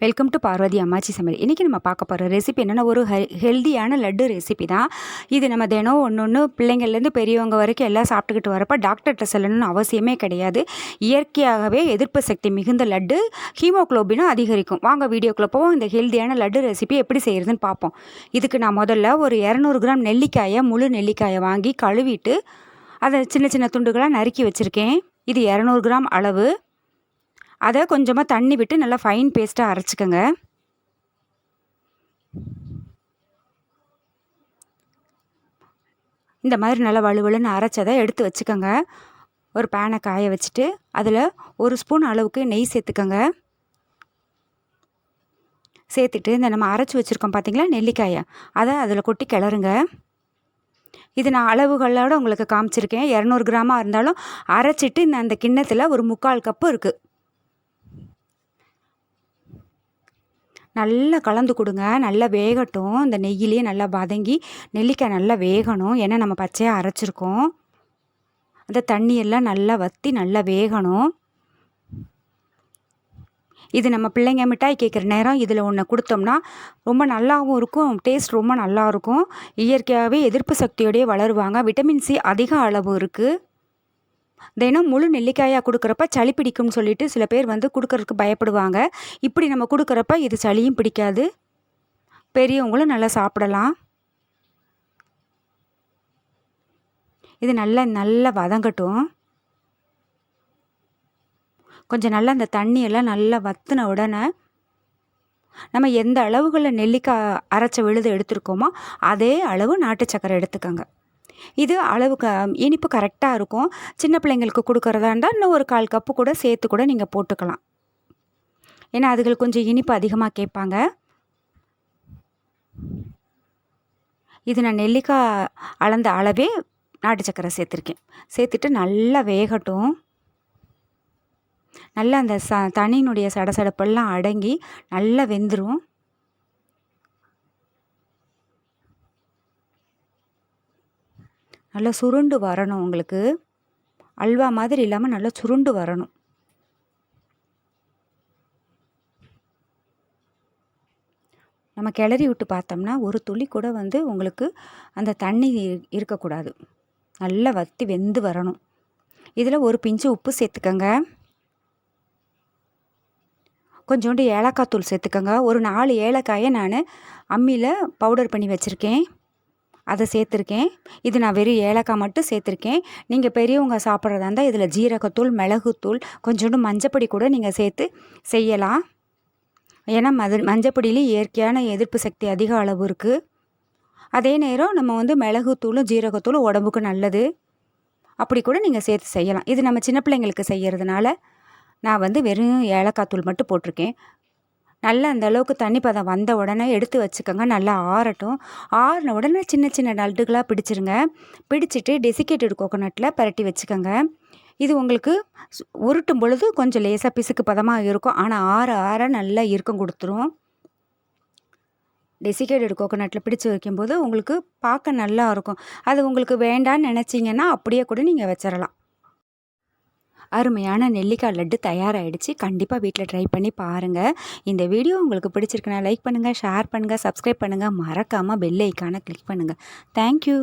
Welcome to Parvati அம்மாச்சி சமையல் இன்றைக்கி நம்ம பார்க்க போகிற ரெசிபி என்னென்னா ஒரு ஹெ ஹெல்தியான லட்டு ரெசிபி தான். இது நம்ம தினம் ஒன்று ஒன்று பிள்ளைங்கள்லேருந்து பெரியவங்க வரைக்கும் எல்லாம் சாப்பிட்டுக்கிட்டு வரப்போ டாக்டர்கிட்ட சொல்லணும்னு அவசியமே கிடையாது. இயற்கையாகவே எதிர்ப்பு சக்தி மிகுந்த லட்டு ஹீமோக்ளோபினும் அதிகரிக்கும். வாங்க வீடியோக்குள்ளே போவோம். இந்த ஹெல்தியான லட்டு ரெசிபி எப்படி செய்கிறதுன்னு பார்ப்போம். இதுக்கு நான் முதல்ல ஒரு இரநூறு கிராம் நெல்லிக்காயை முழு நெல்லிக்காயை வாங்கி கழுவிட்டு அதை சின்ன சின்ன துண்டுகளாக நறுக்கி வச்சுருக்கேன். இது இரநூறு கிராம் அளவு. அதை கொஞ்சமாக தண்ணி விட்டு நல்லா ஃபைன் பேஸ்ட்டாக அரைச்சிக்கோங்க. இந்த மாதிரி நல்லா வலுவலுன்னு அரைச்சதை எடுத்து வச்சுக்கோங்க. ஒரு பேனை காய வச்சுட்டு அதில் ஒரு ஸ்பூன் அளவுக்கு நெய் சேர்த்துக்கோங்க. சேர்த்துட்டு இந்த நம்ம அரைச்சி வச்சுருக்கோம் பார்த்தீங்களா நெல்லிக்காயை. அதை அதில் கொட்டி கிளறுங்க. இது நான் அளவுகளோடு உங்களுக்கு காமிச்சிருக்கேன். இரநூறு கிராமாக இருந்தாலும் அரைச்சிட்டு இந்த அந்த கிண்ணத்தில் ஒரு முக்கால் கப்பு இருக்குது நல்லா கலந்து கொடுங்க. நல்லா வேகட்டும். இந்த நெய்யிலேயே நல்லா வதங்கி நெல்லிக்காய் நல்லா வேகணும். ஏன்னா நம்ம பச்சையாக அரைச்சிருக்கோம். அந்த தண்ணியெல்லாம் நல்லா வற்றி நல்லா வேகணும். இது நம்ம பிள்ளைங்க மிட்டாய் கேட்குற நேரம் இதில் ஒன்று கொடுத்தோம்னா ரொம்ப நல்லாவும் இருக்கும். டேஸ்ட் ரொம்ப நல்லா இருக்கும். இயற்கையாகவே எதிர்ப்பு சக்தியோடையே வளருவாங்க. விட்டமின் சி அதிக அளவு இருக்குது தினம் முழு நெல்லிக்காயாக கொடுக்குறப்ப சளி பிடிக்கும்னு சொல்லிட்டு சில பேர் வந்து கொடுக்கறதுக்கு பயப்படுவாங்க. இப்படி நம்ம கொடுக்குறப்ப இது சளியும் பிடிக்காது. பெரியவங்களும் நல்லா சாப்பிடலாம். இது நல்லா நல்லா வதங்கட்டும். கொஞ்சம் நல்லா அந்த தண்ணியெல்லாம் நல்லா வற்றின உடனே நம்ம எந்த அளவுகளில் நெல்லிக்காய் அரைச்ச விழுது எடுத்துருக்கோமோ அதே அளவு நாட்டு சக்கரை எடுத்துக்கோங்க. இது அளவுக்கு இனிப்பு கரெக்டாக இருக்கும். சின்ன பிள்ளைங்களுக்கு கொடுக்குறதா இருந்தால் இன்னும் ஒரு கால் கப்பு கூட சேர்த்து கூட நீங்கள் போட்டுக்கலாம். ஏன்னா அதுகள் கொஞ்சம் இனிப்பு அதிகமாக கேட்பாங்க. இது நான் நெல்லிக்காய் அளந்த அளவே நாட்டு சக்கரை சேர்த்துருக்கேன். சேர்த்துட்டு நல்லா வேகட்டும். நல்லா அந்த ச தனியினுடைய சடசடப்பெல்லாம் அடங்கி நல்லா வெந்துடும் நல்லா சுருண்டு வரணும் உங்களுக்கு. அல்வா மாதிரி இல்லாமல் நல்லா சுருண்டு வரணும். நம்ம கிளறி விட்டு பார்த்தோம்னா ஒரு துளி கூட வந்து உங்களுக்கு அந்த தண்ணி இருக்கக்கூடாது. நல்லா வற்றி வெந்து வரணும். இதில் ஒரு பிஞ்சு உப்பு சேர்த்துக்கங்க. கொஞ்சோண்டு ஏலக்காய் தூள் சேர்த்துக்கோங்க. ஒரு நாலு ஏலக்காயை நான் அம்மியில் பவுடர் பண்ணி வச்சுருக்கேன். அதை சேர்த்துருக்கேன். இது நான் வெறும் ஏலக்காய் மட்டும் சேர்த்துருக்கேன். நீங்கள் பெரியவங்க சாப்பிட்றதா இருந்தால் இதில் ஜீரகத்தூள் மிளகுத்தூள் கொஞ்சோண்டு மஞ்சப்பொடி கூட நீங்கள் சேர்த்து செய்யலாம். ஏன்னா மது மஞ்சப்பொடியிலே இயற்கையான எதிர்ப்பு சக்தி அதிக அளவு இருக்குது அதே நேரம் நம்ம வந்து மிளகுத்தூளும் ஜீரகத்தூளும் உடம்புக்கு நல்லது. அப்படி கூட நீங்கள் சேர்த்து செய்யலாம். இது நம்ம சின்ன பிள்ளைங்களுக்கு செய்கிறதுனால நான் வந்து வெறும் ஏலக்காய் தூள் மட்டும் போட்டிருக்கேன். நல்லா அந்த அளவுக்கு தண்ணி பதம் வந்த உடனே எடுத்து வச்சுக்கோங்க. நல்லா ஆறட்டும். ஆறின உடனே சின்ன சின்ன நல்டுகளாக பிடிச்சிருங்க. பிடிச்சிட்டு டெசிகேட்டட் கோகோனட்டில் பரட்டி வச்சுக்கோங்க. இது உங்களுக்கு உருட்டும் பொழுது கொஞ்சம் லேசாக பிசுக்கு பதமாக இருக்கும். ஆனால் ஆற ஆற நல்லா இறுக்கம் கொடுத்துரும். டெசிகேட்டட் கோகோனட்டில் பிடிச்சி வைக்கும்போது உங்களுக்கு பார்க்க நல்லா இருக்கும். அது உங்களுக்கு வேண்டான்னு நினச்சிங்கன்னா அப்படியே கூட நீங்கள் வச்சிடலாம் அருமையான நெல்லிக்காய் லட்டு தயாராகிடுச்சு கண்டிப்பாக வீட்டில் ட்ரை பண்ணி பாருங்கள் இந்த வீடியோ உங்களுக்கு பிடிச்சிருக்குன்னா லைக் பண்ணுங்கள் ஷேர் பண்ணுங்கள் சப்ஸ்கிரைப் பண்ணுங்கள் மறக்காமல் பெல் ஐக்கானை கிளிக் பண்ணுங்கள் தேங்க்யூ